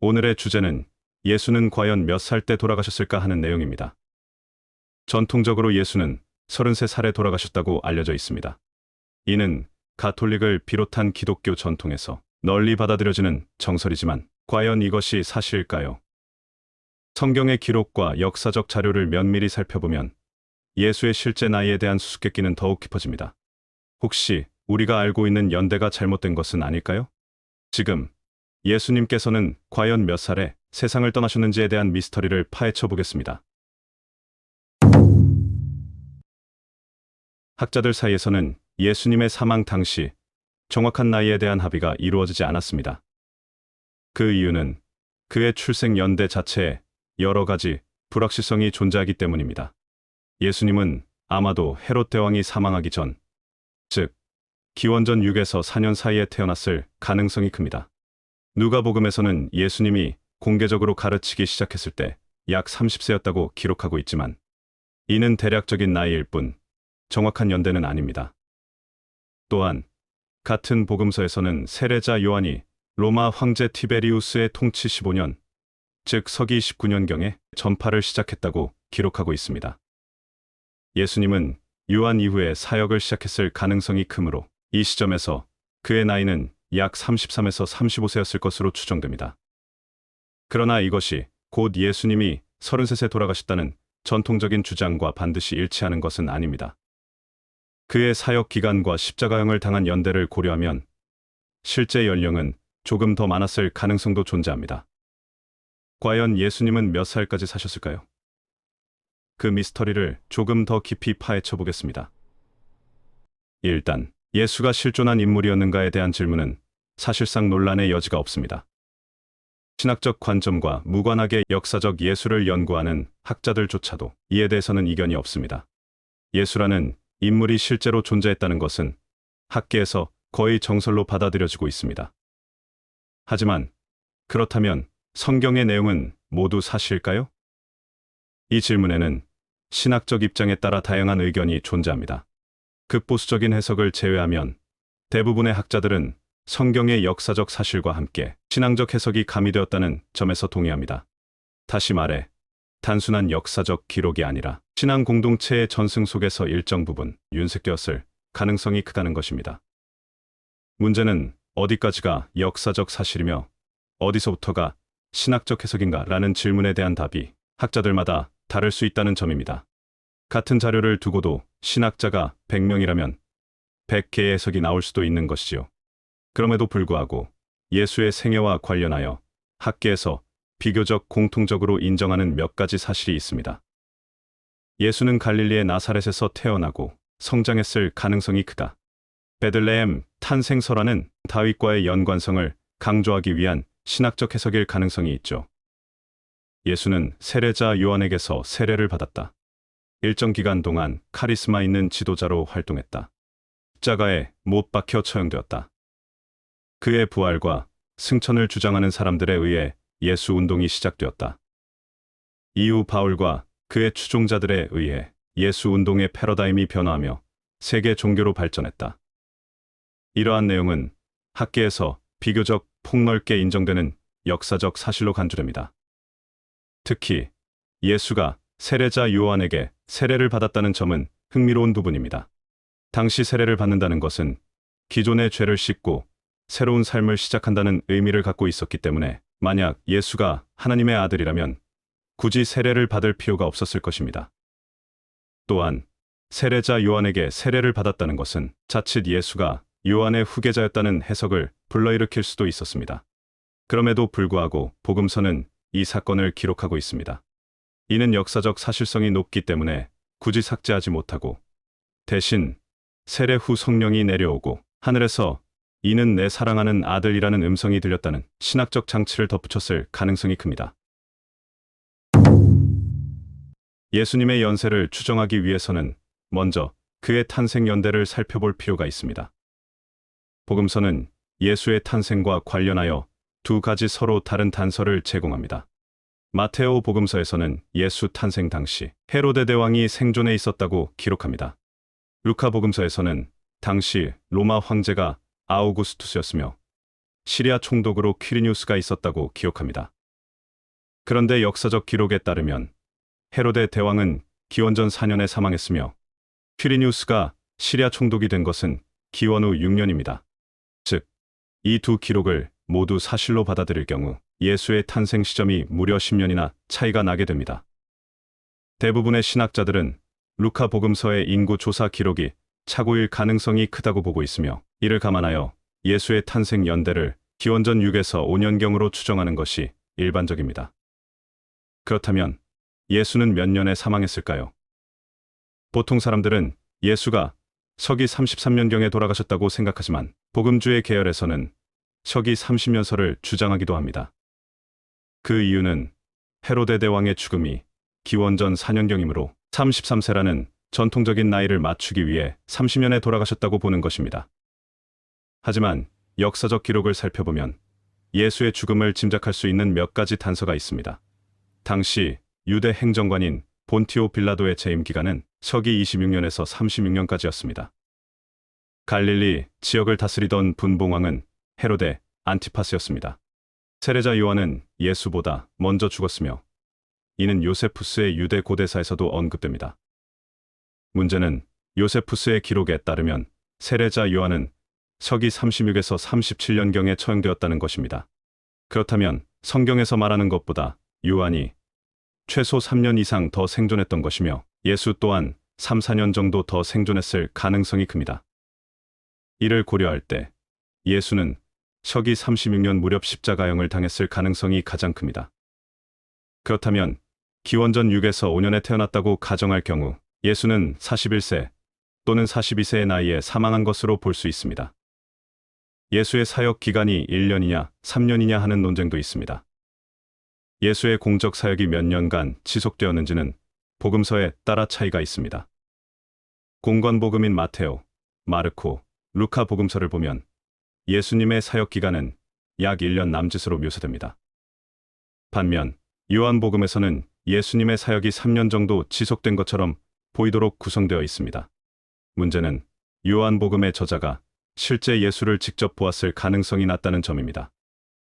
오늘의 주제는 예수는 과연 몇 살 때 돌아가셨을까 하는 내용입니다. 전통적으로 예수는 33살에 돌아가셨다고 알려져 있습니다. 이는 가톨릭을 비롯한 기독교 전통에서 널리 받아들여지는 정설이지만 과연 이것이 사실일까요? 성경의 기록과 역사적 자료를 면밀히 살펴보면 예수의 실제 나이에 대한 수수께끼는 더욱 깊어집니다. 혹시 우리가 알고 있는 연대가 잘못된 것은 아닐까요? 지금 예수님께서는 과연 몇 살에 세상을 떠나셨는지에 대한 미스터리를 파헤쳐 보겠습니다. 학자들 사이에서는 예수님의 사망 당시 정확한 나이에 대한 합의가 이루어지지 않았습니다. 그 이유는 그의 출생 연대 자체에 여러 가지 불확실성이 존재하기 때문입니다. 예수님은 아마도 헤롯 대왕이 사망하기 전, 즉 기원전 6에서 4년 사이에 태어났을 가능성이 큽니다. 누가복음에서는 예수님이 공개적으로 가르치기 시작했을 때 약 30세였다고 기록하고 있지만 이는 대략적인 나이일 뿐 정확한 연대는 아닙니다. 또한 같은 복음서에서는 세례자 요한이 로마 황제 티베리우스의 통치 15년, 즉 서기 19년경에 전파를 시작했다고 기록하고 있습니다. 예수님은 요한 이후에 사역을 시작했을 가능성이 크므로 이 시점에서 그의 나이는 약 33에서 35세였을 것으로 추정됩니다. 그러나 이것이 곧 예수님이 33세 돌아가셨다는 전통적인 주장과 반드시 일치하는 것은 아닙니다. 그의 사역 기간과 십자가형을 당한 연대를 고려하면 실제 연령은 조금 더 많았을 가능성도 존재합니다. 과연 예수님은 몇 살까지 사셨을까요? 그 미스터리를 조금 더 깊이 파헤쳐 보겠습니다. 일단 예수가 실존한 인물이었는가에 대한 질문은 사실상 논란의 여지가 없습니다. 신학적 관점과 무관하게 역사적 예수를 연구하는 학자들조차도 이에 대해서는 이견이 없습니다. 예수라는 인물이 실제로 존재했다는 것은 학계에서 거의 정설로 받아들여지고 있습니다. 하지만 그렇다면 성경의 내용은 모두 사실일까요? 이 질문에는 신학적 입장에 따라 다양한 의견이 존재합니다. 극보수적인 해석을 제외하면 대부분의 학자들은 성경의 역사적 사실과 함께 신앙적 해석이 가미되었다는 점에서 동의합니다. 다시 말해, 단순한 역사적 기록이 아니라 신앙 공동체의 전승 속에서 일정 부분 윤색되었을 가능성이 크다는 것입니다. 문제는 어디까지가 역사적 사실이며 어디서부터가 신학적 해석인가 라는 질문에 대한 답이 학자들마다 다를 수 있다는 점입니다. 같은 자료를 두고도 신학자가 100명이라면 100개의 해석이 나올 수도 있는 것이지요. 그럼에도 불구하고 예수의 생애와 관련하여 학계에서 비교적 공통적으로 인정하는 몇 가지 사실이 있습니다. 예수는 갈릴리의 나사렛에서 태어나고 성장했을 가능성이 크다. 베들레헴 탄생설화는 다윗과의 연관성을 강조하기 위한 신학적 해석일 가능성이 있죠. 예수는 세례자 요한에게서 세례를 받았다. 일정 기간 동안 카리스마 있는 지도자로 활동했다. 십자가에 못 박혀 처형되었다. 그의 부활과 승천을 주장하는 사람들에 의해 예수 운동이 시작되었다. 이후 바울과 그의 추종자들에 의해 예수 운동의 패러다임이 변화하며 세계 종교로 발전했다. 이러한 내용은 학계에서 비교적 폭넓게 인정되는 역사적 사실로 간주됩니다. 특히 예수가 세례자 요한에게 세례를 받았다는 점은 흥미로운 부분입니다. 당시 세례를 받는다는 것은 기존의 죄를 씻고 새로운 삶을 시작한다는 의미를 갖고 있었기 때문에 만약 예수가 하나님의 아들이라면 굳이 세례를 받을 필요가 없었을 것입니다. 또한 세례자 요한에게 세례를 받았다는 것은 자칫 예수가 요한의 후계자였다는 해석을 불러일으킬 수도 있었습니다. 그럼에도 불구하고 복음서는 이 사건을 기록하고 있습니다. 이는 역사적 사실성이 높기 때문에 굳이 삭제하지 못하고 대신 세례 후 성령이 내려오고 하늘에서 이는 내 사랑하는 아들이라는 음성이 들렸다는 신학적 장치를 덧붙였을 가능성이 큽니다. 예수님의 연세를 추정하기 위해서는 먼저 그의 탄생 연대를 살펴볼 필요가 있습니다. 복음서는 예수의 탄생과 관련하여 두 가지 서로 다른 단서를 제공합니다. 마테오 복음서에서는 예수 탄생 당시 헤로데 대왕이 생존해 있었다고 기록합니다. 루카 복음서에서는 당시 로마 황제가 아우구스투스였으며 시리아 총독으로 퀴리니우스가 있었다고 기억합니다. 그런데 역사적 기록에 따르면 헤로데 대왕은 기원전 4년에 사망했으며 퀴리니우스가 시리아 총독이 된 것은 기원 후 6년입니다. 즉, 이 두 기록을 모두 사실로 받아들일 경우 예수의 탄생 시점이 무려 10년이나 차이가 나게 됩니다. 대부분의 신학자들은 루카 복음서의 인구 조사 기록이 착오일 가능성이 크다고 보고 있으며 이를 감안하여 예수의 탄생 연대를 기원전 6에서 5년경으로 추정하는 것이 일반적입니다. 그렇다면 예수는 몇 년에 사망했을까요? 보통 사람들은 예수가 서기 33년경에 돌아가셨다고 생각하지만 복음주의 계열에서는 서기 30년서를 주장하기도 합니다. 그 이유는 헤로데 대왕의 죽음이 기원전 4년경이므로 33세라는 전통적인 나이를 맞추기 위해 30년에 돌아가셨다고 보는 것입니다. 하지만 역사적 기록을 살펴보면 예수의 죽음을 짐작할 수 있는 몇 가지 단서가 있습니다. 당시 유대 행정관인 본티오 빌라도의 재임 기간은 서기 26년에서 36년까지였습니다. 갈릴리 지역을 다스리던 분봉왕은 헤로데 안티파스였습니다. 세례자 요한은 예수보다 먼저 죽었으며 이는 요세푸스의 유대 고대사에서도 언급됩니다. 문제는 요세푸스의 기록에 따르면 세례자 요한은 서기 36에서 37년경에 처형되었다는 것입니다. 그렇다면 성경에서 말하는 것보다 요한이 최소 3년 이상 더 생존했던 것이며 예수 또한 3, 4년 정도 더 생존했을 가능성이 큽니다. 이를 고려할 때 예수는 서기 36년 무렵 십자가형을 당했을 가능성이 가장 큽니다. 그렇다면 기원전 6에서 5년에 태어났다고 가정할 경우 예수는 41세 또는 42세의 나이에 사망한 것으로 볼 수 있습니다. 예수의 사역 기간이 1년이냐 3년이냐 하는 논쟁도 있습니다. 예수의 공적 사역이 몇 년간 지속되었는지는 복음서에 따라 차이가 있습니다. 공관복음인 마테오, 마르코, 루카 복음서를 보면 예수님의 사역 기간은 약 1년 남짓으로 묘사됩니다. 반면 요한복음에서는 예수님의 사역이 3년 정도 지속된 것처럼 보이도록 구성되어 있습니다. 문제는 요한복음의 저자가 실제 예수를 직접 보았을 가능성이 낮다는 점입니다.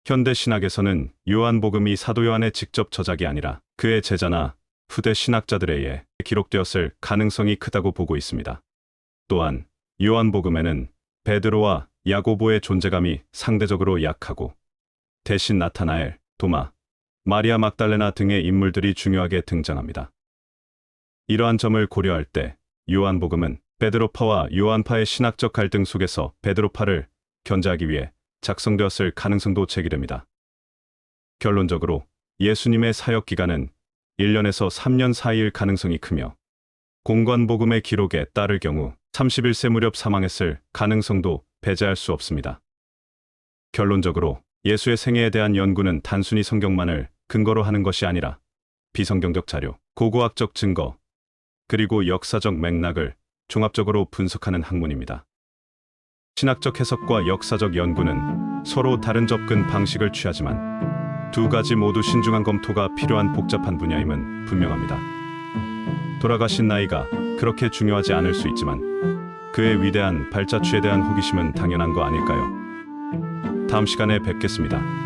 현대 신학에서는 요한복음이 사도 요한의 직접 저작이 아니라 그의 제자나 후대 신학자들에 의해 기록되었을 가능성이 크다고 보고 있습니다. 또한 요한복음에는 베드로와 야고보의 존재감이 상대적으로 약하고 대신 나타나엘, 도마, 마리아 막달레나 등의 인물들이 중요하게 등장합니다. 이러한 점을 고려할 때 요한복음은 베드로파와 요한파의 신학적 갈등 속에서 베드로파를 견제하기 위해 작성되었을 가능성도 제기됩니다. 결론적으로 예수님의 사역 기간은 1년에서 3년 사이일 가능성이 크며 공관복음의 기록에 따를 경우 31세 무렵 사망했을 가능성도 배제할 수 없습니다. 결론적으로 예수의 생애에 대한 연구는 단순히 성경만을 근거로 하는 것이 아니라 비성경적 자료, 고고학적 증거, 그리고 역사적 맥락을 종합적으로 분석하는 학문입니다. 신학적 해석과 역사적 연구는 서로 다른 접근 방식을 취하지만 두 가지 모두 신중한 검토가 필요한 복잡한 분야임은 분명합니다. 돌아가신 나이가 그렇게 중요하지 않을 수 있지만 그의 위대한 발자취에 대한 호기심은 당연한 거 아닐까요? 다음 시간에 뵙겠습니다.